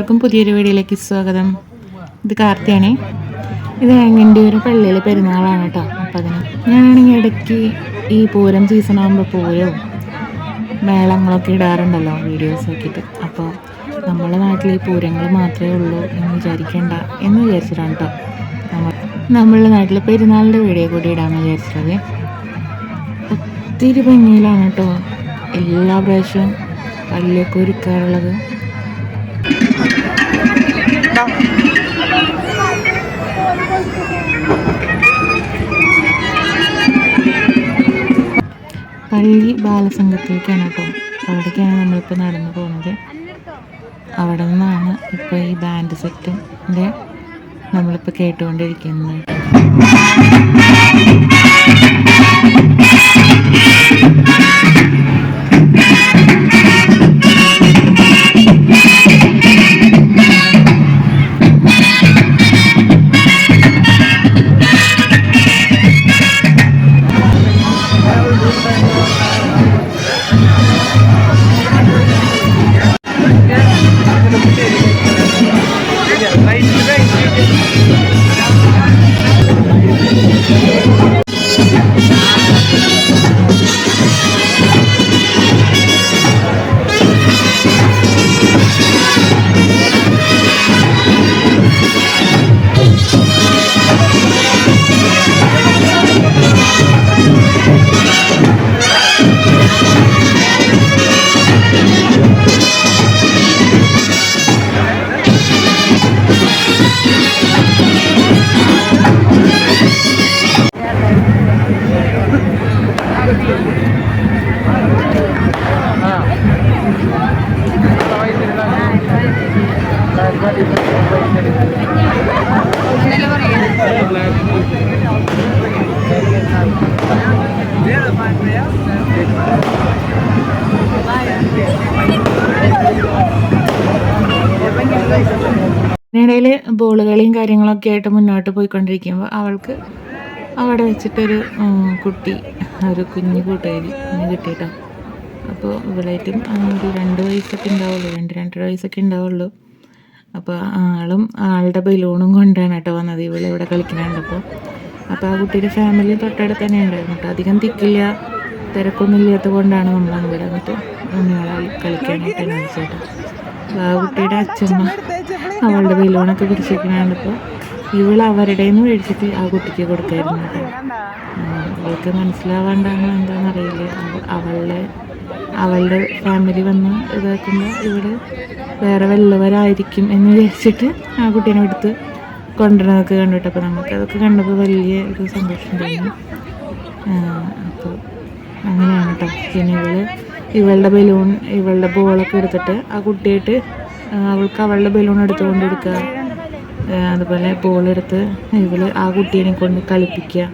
എല്ലാവർക്കും പുതിയൊരു വീഡിയോയിലേക്ക് സ്വാഗതം. ഇത് കാർത്തിയാണേ. ഇത് എന്റെ ഒരു പള്ളിയിൽ പെരുന്നാളാണ് കേട്ടോ. അപ്പം അതിന് ഞാനാണെങ്കിൽ ഇടയ്ക്ക് ഈ പൂരം സീസൺ ആകുമ്പോൾ പൂരവും മേളങ്ങളൊക്കെ ഇടാറുണ്ടല്ലോ വീഡിയോസ് നോക്കിയിട്ട്. അപ്പോൾ നമ്മുടെ നാട്ടിൽ ഈ പൂരങ്ങൾ മാത്രമേ ഉള്ളൂ എന്ന് വിചാരിക്കേണ്ട എന്ന് വിചാരിച്ചിട്ടാണ് കേട്ടോ. നമ്മൾ നമ്മളുടെ നാട്ടിൽ പെരുന്നാളിന്റെ വീഡിയോ കൂടി ഇടാമെന്ന് വിചാരിച്ചത്. ഒത്തിരി ഭംഗിയിലാണ് കേട്ടോ. എല്ലാ പ്രാവശ്യവും പള്ളിയൊക്കെ ഒരുക്കാറുള്ളത്. പള്ളി ബാലസംഘത്തിലേക്കാണ് കേട്ടോ. അവിടേക്കാണ് നമ്മളിപ്പോൾ നടന്നു പോകുന്നത് അവിടെ നിന്നാണ് ഇപ്പോൾ ഈ ബാൻഡ് സെറ്റിന്റെ നമ്മളിപ്പോൾ കേട്ടുകൊണ്ടിരിക്കുന്നത്. ഇതിനിടയിൽ ബോൾ കളിയും കാര്യങ്ങളൊക്കെ ആയിട്ട് മുന്നോട്ട് പോയിക്കൊണ്ടിരിക്കുമ്പോൾ അവൾക്ക് അവിടെ വെച്ചിട്ടൊരു കുട്ടി ഒരു കുഞ്ഞു കൂട്ടുകാരി കിട്ടിയിട്ടോ. അപ്പോൾ ഇവളായിട്ടും ഒരു രണ്ട് വയസ്സൊക്കെ ഉണ്ടാവുള്ളൂ രണ്ട് രണ്ടര വയസ്സൊക്കെ ഉണ്ടാവുള്ളൂ. അപ്പോൾ ആളും ആളുടെ ബലൂണും കൊണ്ടാണ് കേട്ടോ വന്നത് ഇവിടെ ഇവിടെ കളിക്കുന്നുണ്ടപ്പോൾ അപ്പോൾ ആ കുട്ടിയുടെ ഫാമിലി തൊട്ടടുത്ത് തന്നെ ഉണ്ടായിരുന്നു കേട്ടോ അധികം തിക്കില്ല തിരക്കൊന്നും ഇല്ലാത്തത് കൊണ്ടാണ് നമ്മൾ ഇവിടെ വന്നിട്ട് കളിക്കാനായിട്ട് അനുവദിച്ചേട്ടോ അപ്പോൾ ആ കുട്ടിയുടെ അച്ഛമ്മ അവളുടെ ബലൂണൊക്കെ പിടിച്ചിരിക്കണപ്പോൾ ഇവൾ അവരുടെ നിന്ന് മേടിച്ചിട്ട് ആ കുട്ടിക്ക് കൊടുക്കായിരുന്നു. അവൾക്ക് എന്താണെന്ന് മനസ്സിലാവാണ്ടാണോ എന്താണെന്നറിയില്ല അവ- അവളുടെ അവളുടെ ഫാമിലി വന്ന് ഇതാക്കുമ്പോൾ ഇവിടെ വേറെ വല്ലവരായിരിക്കും എന്ന് വിചാരിച്ചിട്ട് ആ കുട്ടീനെ എടുത്ത് കൊണ്ടുവരുന്നതൊക്കെ കണ്ടിട്ട് അപ്പോൾ നമുക്ക് അതൊക്കെ കണ്ടപ്പോൾ വലിയ ഒരു സന്തോഷം തോന്നി. അപ്പോൾ അങ്ങനെയാണ് കേട്ടോ പിന്നെ ഇവൾ ഇവളുടെ ബലൂൺ ഇവളുടെ ബോളൊക്കെ എടുത്തിട്ട് ആ കുട്ടിയായിട്ട് അവൾക്ക് അവളുടെ ബലൂൺ എടുത്തുകൊണ്ട് കൊടുക്കുക അതുപോലെ ബോളെടുത്ത് ഇവൾ ആ കുട്ടീനെ കൊണ്ട് കളിപ്പിക്കുക.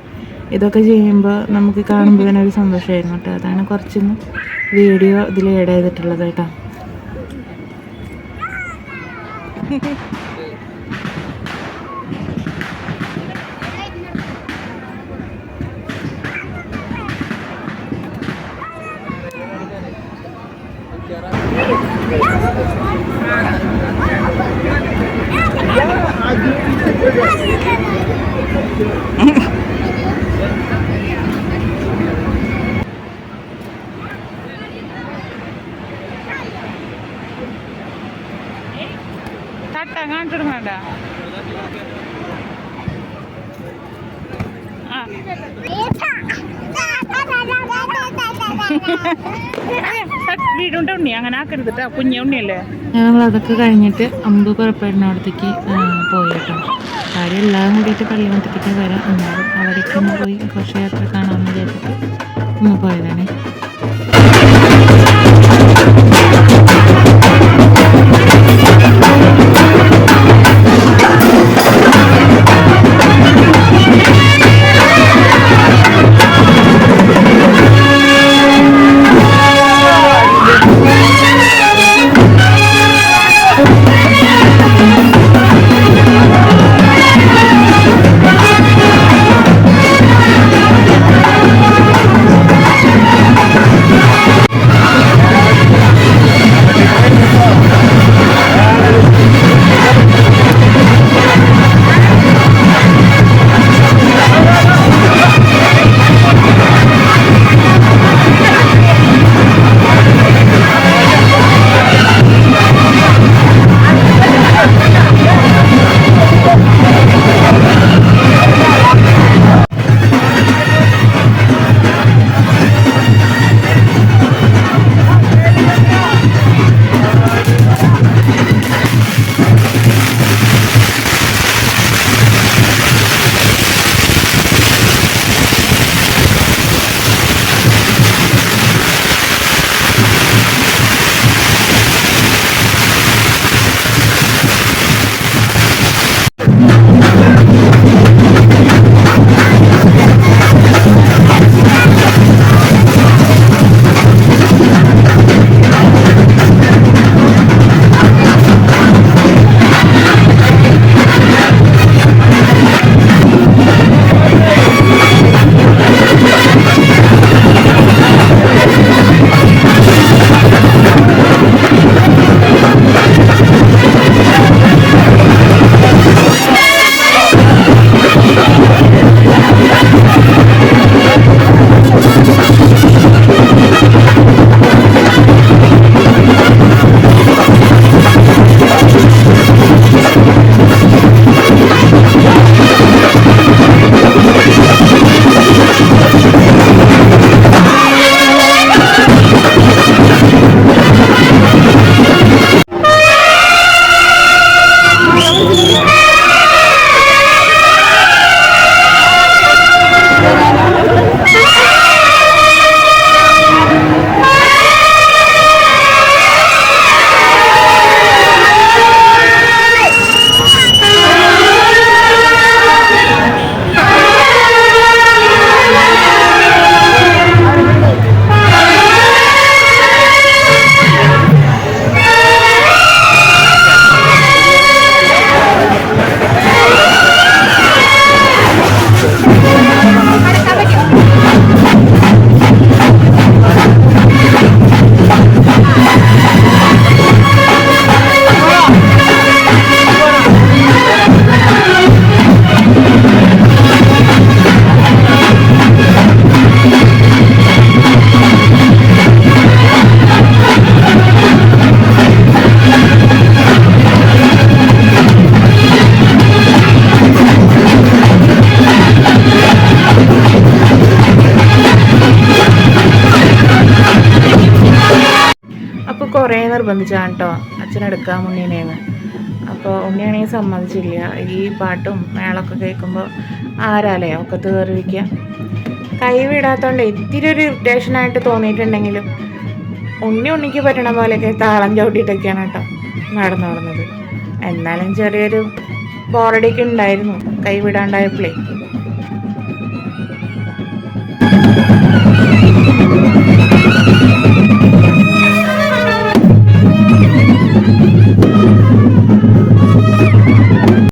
ഇതൊക്കെ ചെയ്യുമ്പോൾ നമുക്ക് കാണുമ്പോൾ തന്നെ ഒരു സന്തോഷമായിരുന്നു കേട്ടോ. അതാണ് കുറച്ചൊന്ന് വീഡിയോ ഇതിൽ ഏഡ് ചെയ്തിട്ടുള്ളത് കേട്ടോ. கரெக்டாக ஆண்டுருமாடா ஆ വീടുണ്ട ഉണ്ണി അങ്ങനെ ആക്കരുത്. കുഞ്ഞ ഉണ്ണിയല്ലേ? ഞങ്ങൾ അതൊക്കെ കഴിഞ്ഞിട്ട് അമ്പ് പുറപ്പെടുന്നിടത്തേക്ക് പോയി കേട്ടോ കാര്യം എല്ലാം കൂടിയിട്ട് പള്ളിമത്തത്തേക്ക് വരാം എന്നാലും അവിടേക്ക് പോയി കുറച്ച് യാത്ര കാണാമെന്ന് വിചാരിച്ചിട്ട് ഒന്ന് പോയതാണ്. നിർബന്ധിച്ചാണ് കേട്ടോ അച്ഛനെടുക്കാൻ ഉണ്ണീനേന്ന് അപ്പോൾ ഉണ്ണിയാണെങ്കിൽ സമ്മതിച്ചില്ല. ഈ പാട്ടും മേളൊക്കെ കേൾക്കുമ്പോൾ ആരാലേ ഒക്കെ തീർവിക്കുക കൈവിടാത്തതുകൊണ്ട് ഇത്തിരി ഒരു ഇറിറ്റേഷനായിട്ട് തോന്നിയിട്ടുണ്ടെങ്കിലും ഉണ്ണി ഉണ്ണിക്ക് പറ്റണ പോലെയൊക്കെ താളം ചവിട്ടിയിട്ടൊക്കെയാണ് കേട്ടോ നടന്നു നടന്നത്. എന്നാലും ചെറിയൊരു ബോറടിയൊക്കെ ഉണ്ടായിരുന്നു. കൈ വിടാണ്ടായപ്പോഴേ